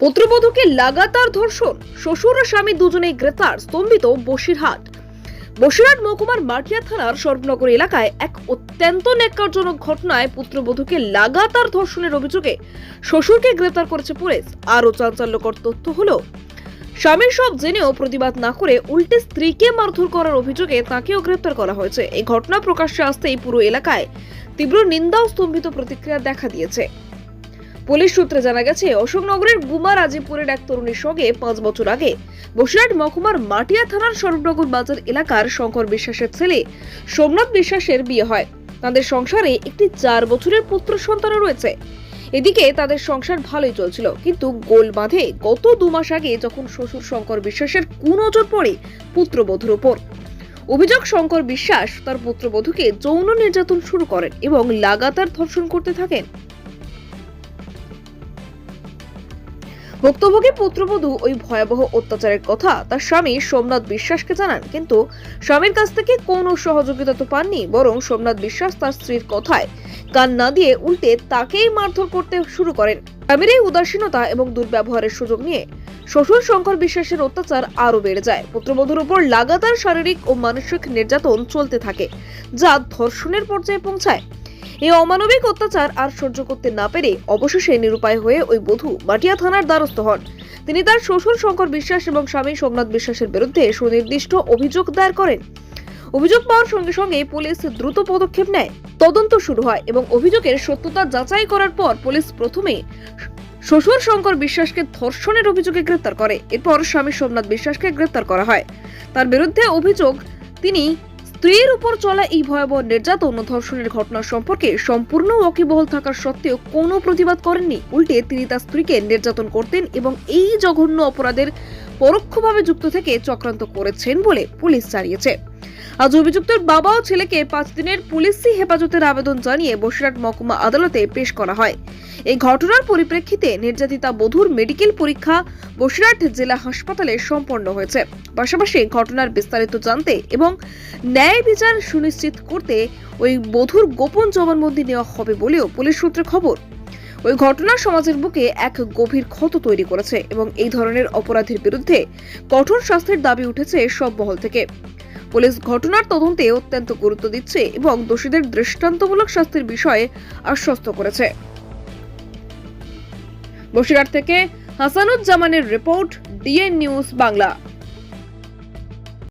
পুত্রবধূকে লাগাতার ধর্ষণ, শ্বশুর ও স্বামী দুজনেই গ্রেফতার, স্তম্ভিত বসিরহাট। বসিরহাট মহকুমার মাটিয়া থানার সর্বনগর এলাকায় এক অত্যন্ত ন্যাক্কারজনক ঘটনায় পুত্রবধূকে লাগাতার ধর্ষণের অভিযোগে শ্বশুরকে গ্রেফতার করেছে পুলিশ। আরও চাঞ্চল্যকর তথ্য হলো, স্বামীর সব জেনেও প্রতিবাদ না করে উল্টে স্ত্রীকে মারধর করার অভিযোগে তাকেও গ্রেপ্তার করা হয়েছে। এই ঘটনা প্রকাশ্যে আসতেই পুরো এলাকায় তীব্র নিন্দা ও স্তম্ভিত প্রতিক্রিয়া দেখা দিয়েছে। পুলিশ সূত্রে জানা গেছে, অশোকনগরের গুমা রাজীবপুরের এক তরুণীর সঙ্গে পাঁচ বছর আগে বসিরহাট মহকুমার মাটিয়া থানার স্বরূপনগর বাজার এলাকার শঙ্কর বিশ্বাসের ছেলে সোমনাথ বিশ্বাসের বিয়ে হয়। তাদের সংসারে একটি চার বছরের পুত্র সন্তানও রয়েছে। এদিকে তাদের সংসার ভালোই চলছিল, কিন্তু গোল বাঁধে গত দু মাস আগে যখন শ্বশুর শঙ্কর বিশ্বাসের কুনজর পড়ে পুত্রবধূর ওপর। অভিযোগ, শঙ্কর বিশ্বাস তার পুত্রবধূকে যৌন নির্যাতন শুরু করেন এবং লাগাতার ধর্ষণ করতে থাকেন। ভুক্তভোগী পুত্রবধূ ওই ভয়াবহ অত্যাচারের কথা, তার স্বামী সোমনাথ বিশ্বাসকে জানান। কিন্তু স্বামীর কাছ থেকে কোনো সহযোগিতা তো পাননি, বরং সোমনাথ বিশ্বাস তার স্ত্রীর কথায় কান না দিয়ে উল্টে তাকেই মারধর করতে শুরু করেন। স্বামীর এই উদাসীনতা এবং দুর্ব্যবহারের সুযোগ নিয়ে শ্বশুর শঙ্কর বিশ্বাসের অত্যাচার আরও বেড়ে যায়। পুত্রবধূর উপর লাগাতার শারীরিক ও মানসিক নির্যাতন চলতে থাকে, যা ধর্ষণের পর্যায়ে পৌঁছায়। এই অমানবিক অত্যাচার আর সহ্য করতে না পেরে অবশেষে নিরুপায় হয়ে ওই বধূ মাটিয়া থানার দ্বারস্থ হন। তিনি তার শ্বশুর শঙ্কর বিশ্বাস এবং স্বামী সোমনাথ বিশ্বাসের বিরুদ্ধে সুনির্দিষ্ট অভিযোগ দায়ের করেন। অভিযোগ পাওয়ার সঙ্গে সঙ্গে পুলিশ দ্রুত পদক্ষেপ নেয়। তদন্ত শুরু হয় এবং অভিযোগের সত্যতা যাচাই করার পর পুলিশ প্রথমে শ্বশুর শঙ্কর বিশ্বাসকে ধর্ষণের অভিযোগে গ্রেপ্তার করে। এরপর স্বামী সোমনাথ বিশ্বাসকে গ্রেপ্তার করা হয়। তার বিরুদ্ধে অভিযোগ তিনি স্ত্রীর উপর চলা এই ভয়াবহ নির্যাতন ও ধর্ষণের ঘটনা সম্পর্কে সম্পূর্ণ ওয়াকিবহল থাকার সত্ত্বেও কোনো প্রতিবাদ করেননি। উল্টে তিনি তার স্ত্রীকে নির্যাতন করতেন এবং এই জঘন্য অপরাধের পরোক্ষভাবে যুক্ত থেকে চক্রান্ত করেছেন বলে পুলিশ জানিয়েছে। আজ অভিযুক্তের বাবা ও ছেলেকে পাঁচ দিনের পুলিশি হেফাজতের আবেদন জানিয়ে বসিরহাট মহকুমা আদালতে পেশ করা হয়। এই ঘটনার পরিপ্রেক্ষিতে নির্যাতিতা বধূর মেডিকেল পরীক্ষা বসিরহাট জেলা হাসপাতালে সম্পন্ন হয়েছে। পাশাপাশি ঘটনার বিস্তারিত জানতে এবং ন্যায় বিচার সুনিশ্চিত করতে ওই বধূর গোপন জবানবন্দি নেওয়া হবে বলেও পুলিশ সূত্রে খবর। ওই ঘটনা সমাজের বুকে এক গভীর ক্ষত তৈরি করেছে এবং এই ধরনের অপরাধের বিরুদ্ধে কঠোর শাস্তির দাবি উঠেছে সব মহল থেকে। পুলিশ ঘটনার তদন্তে অত্যন্ত গুরুত্ব দিচ্ছে এবং দোষীদের দৃষ্টান্তমূলক শাস্তির বিষয়ে আশ্বস্ত করেছে। বসিরহাট থেকে হাসানুজ্জামানের রিপোর্ট ডিএন নিউজ বাংলা।